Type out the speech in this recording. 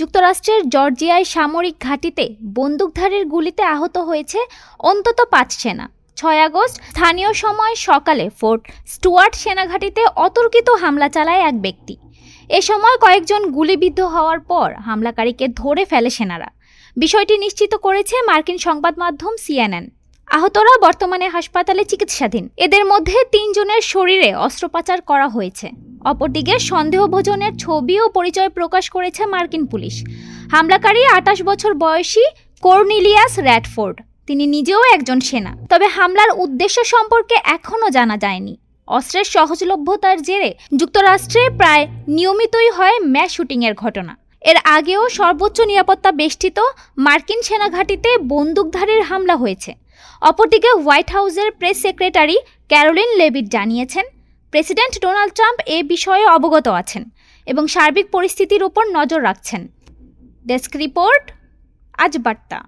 যুক্তরাষ্ট্রের জর্জিয়ায় সামরিক ঘাঁটিতে বন্দুকধারীর গুলিতে আহত হয়েছে অন্তত পাঁচ সেনা। ছয় আগস্ট, স্থানীয় সময় সকালে ফোর্ট স্টুয়ার্ট সেনাঘাঁটিতে অতর্কিত হামলা চালায় এক ব্যক্তি। এ সময় কয়েকজন গুলিবিদ্ধ হওয়ার পর হামলাকারীকে ধরে ফেলে সেনারা। বিষয়টি নিশ্চিত করেছে মার্কিন সংবাদ মাধ্যম সিএনএন। আহতরা বর্তমানে হাসপাতালে চিকিৎসাধীন। এদের মধ্যে তিনজনের শরীরে অস্ত্রোপচার করা হয়েছে। অপরদিকে সন্দেহভোজনের ছবি ও পরিচয় প্রকাশ করেছে মার্কিন পুলিশ। হামলাকারী আটাশ বছর বয়সী কর্নিলিয়াস র্যাডফোর্ড, তিনি নিজেও একজন সেনা। তবে হামলার উদ্দেশ্য সম্পর্কে এখনও জানা যায়নি। অস্ত্রের সহজলভ্যতার জেরে যুক্তরাষ্ট্রে প্রায় নিয়মিতই হয় ম্যাচ শুটিংয়ের ঘটনা। এর আগেও সর্বোচ্চ নিরাপত্তা বেষ্টিত মার্কিন সেনাঘাঁটিতে বন্দুকধারীর হামলা হয়েছে। অপরদিকে হোয়াইট হাউসের প্রেস সেক্রেটারি ক্যারোলিন লেভিট জানিয়েছেন প্রেসিডেন্ট ডোনাল্ড ট্রাম্প এ বিষয়ে অবগত আছেন এবং সার্বিক পরিস্থিতির উপর নজর রাখছেন। ডেস্ক রিপোর্ট, আজ বার্তা।